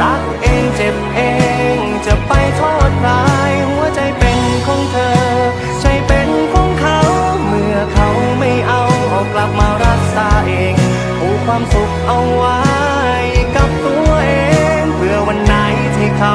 รักเองเจ็บเอง จะไปโทษใครหัวใจเป็นของเธอใจเป็นของเขา เมื่อเขาไม่เอาเอากลับมารักษาเองผูกความสุขเอาไว้กับตัวเอง เพื่อวันไหนที่เขา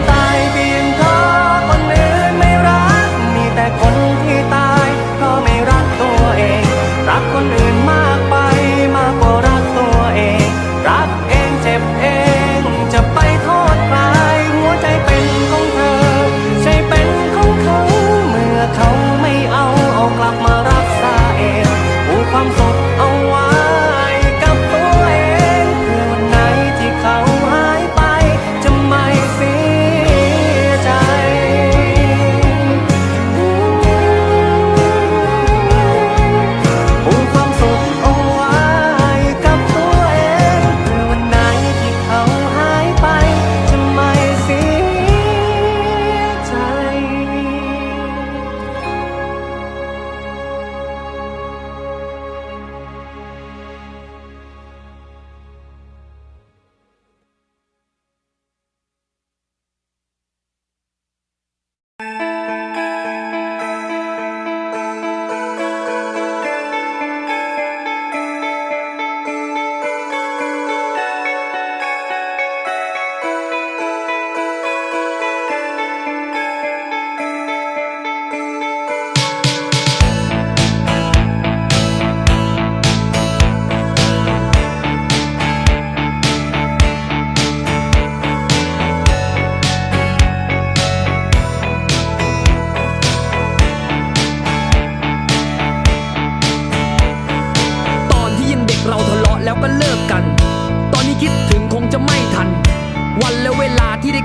ต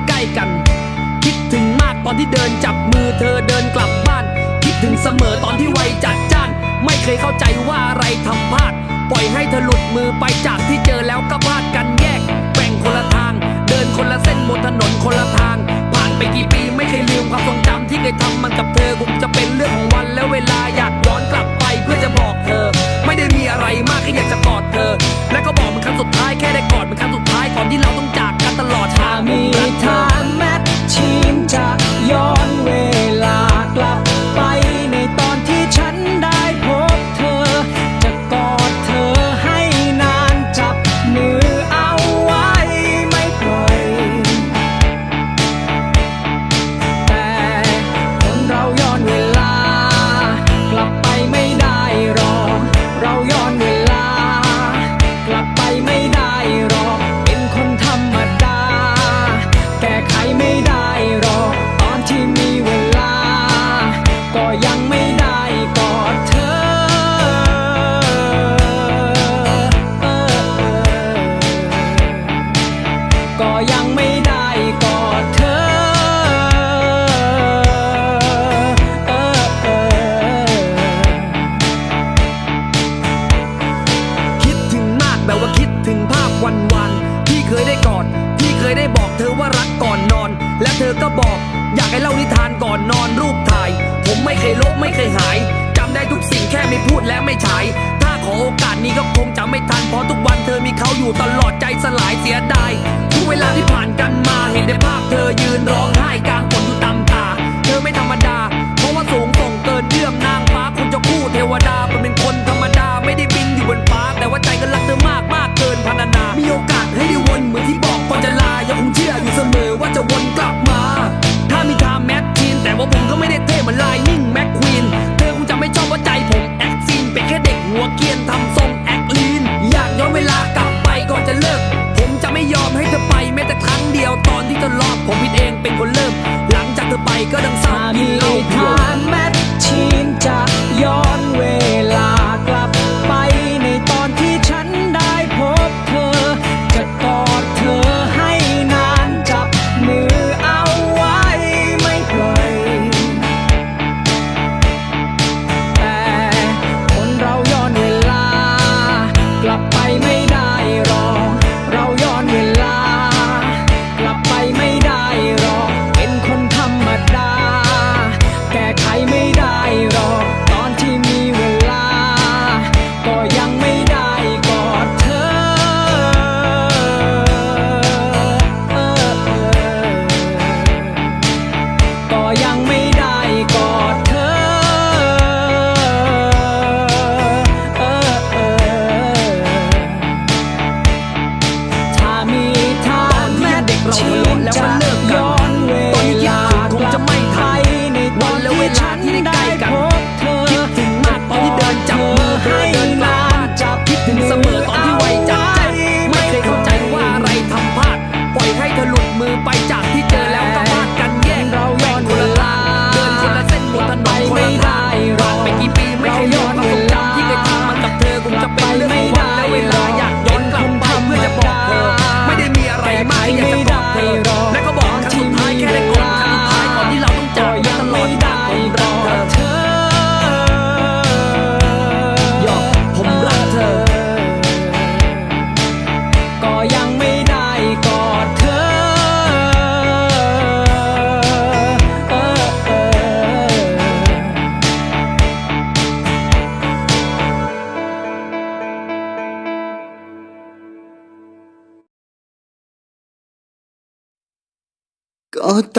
ใกล้กัน คิดถึงมากตอนที่เดินจับมือเธอเดินกลับบ้าน คิดถึงเสมอตอนที่วัยจัดจ้าน ไม่เคยเข้าใจว่าอะไรทำพลาด ปล่อยให้เธอหลุดมือไปจากที่เจอแล้วก็พลาดกันแยกแบ่งคนละทาง เดินคนละเส้นบนถนนคนละทาง ผ่านไปกี่ปีไม่เคยลืมความทรงจำที่เคยทำมันกับเธอคงจะเป็นเรื่องของวันและเวลาอยากย้อนกลับ เพื่อจะบอกเธอ ไม่ได้มีอะไรมากแค่อยากจะกอดเธอ และก็บอกมันครั้งสุดท้ายแค่ได้กอดมันครั้งสุดท้ายก่อนที่เราต้องจากกันตลอดหากมีเาอแม้ทีมจะย จำไม่ทันเพราะทุกวันเธอมีเขาอยู่ตลอดใจสลายเสียดายทุกเวลาที่ผ่านกันมาเห็นได้ภาพเธอยืนร้องไห้กลางฝน có đằng sau in love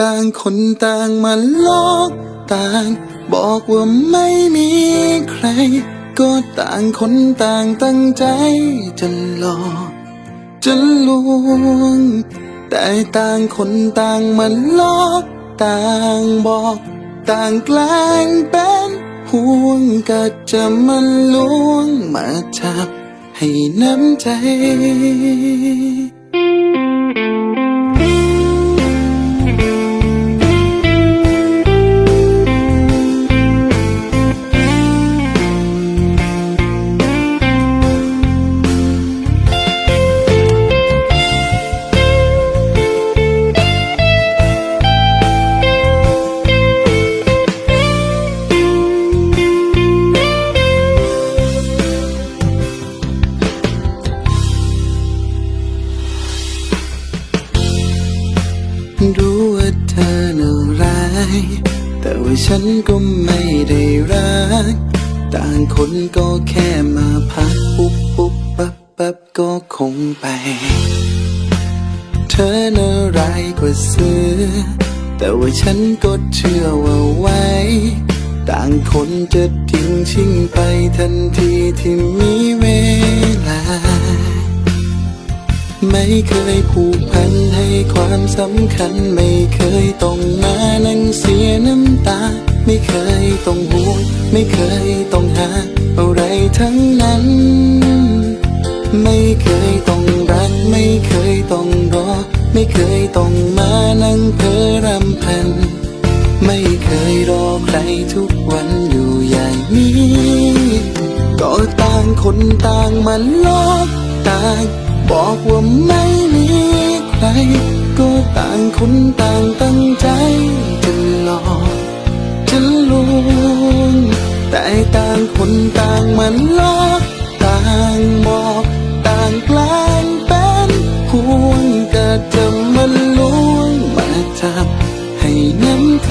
ต่างคนต่างมาโลกต่าง บอกว่าไม่มีใคร ก็ต่างคนต่างตั้งใจจะหลอกจะลวง แต่ต่างคนต่างมาโลกต่างบอก ต่างแกล้งเป็นห่วงก็จะมาลวงมาจับให้น้ำใจ ฉันก็เชื่อว่าไว้ ต่างคนจะทิ้งชิงไปทันทีที่มีเวลา ไม่เคยผูกพันให้ความสำคัญ ไม่เคยต้องมานั่งเสียน้ำตา ไม่เคยต้องห่วง ไม่เคยต้องหา อะไรทั้งนั้น ไม่เคยต้องรัก ไม่เคยต้องรอ ไม่เคยต้องมานั่งเพ้อรำพัน ไม่เคยรอใครทุกวันอยู่อย่างนี้ ก็ต่างคนต่างมาลอกต่างบอกว่าไม่มีใคร ก็ต่างคนต่างตั้งใจจะหลอกจะลวงแต่ต่างคนต่างมาลอกต่างบอก จะมาล้วงมาจับให้น้ำใจ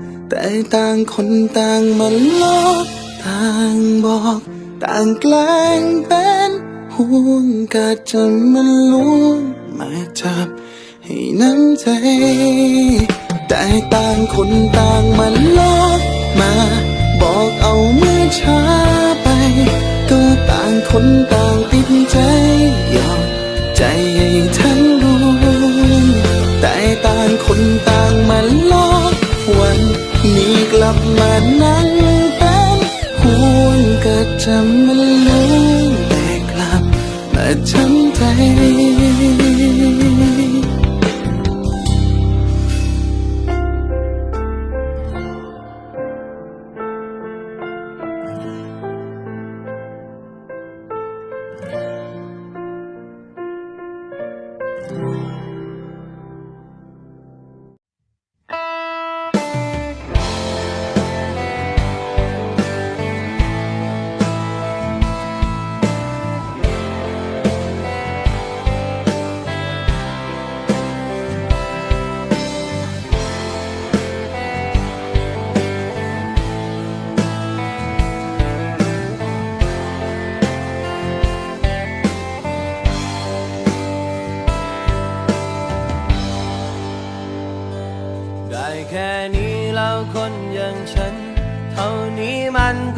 แต่ต่างคนต่างมันลอกต่างบอก ต่างแกล้งเป็นห่วงก็จะมันลวงมาจับให้น้ำใจ แต่ต่างคนต่างมาลอกมา บอกเอาเมื่อช้าไป ก็ต่างคนต่างติดใจยอมใจให้ทั้งดวงแต่ต่างคนต่างมาลอกวัน นี้กลับมานั่งเป็นห่วงก็จะมาลุ้แต่กลับมาช้ำใจ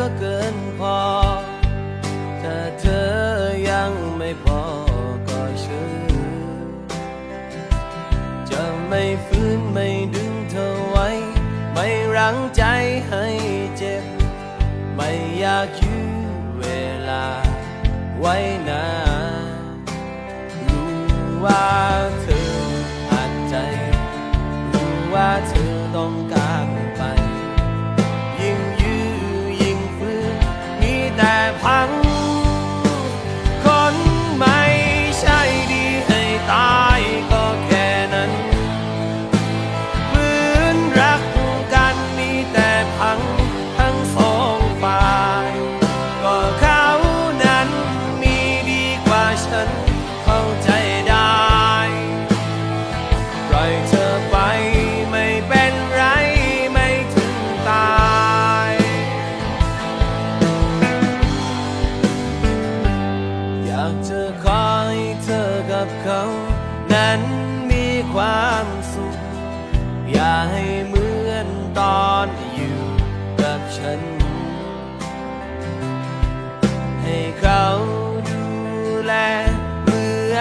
ก็เกินพอ ถ้าเธอยังไม่พอก็เชื่อจะไม่ฟื้นไม่ดึงเธอไว้ ไม่รั้งใจให้เจ็บ ไม่อยากยื้อเวลาไว้นานรู้ว่า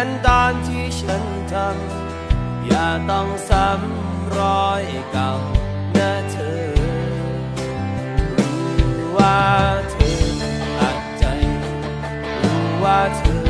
อนตอนที่ฉันทำอย่าต้องซ้ำรอยเก่านะเธอ รู้ว่าเธออัดใจ รู้ว่าเธอ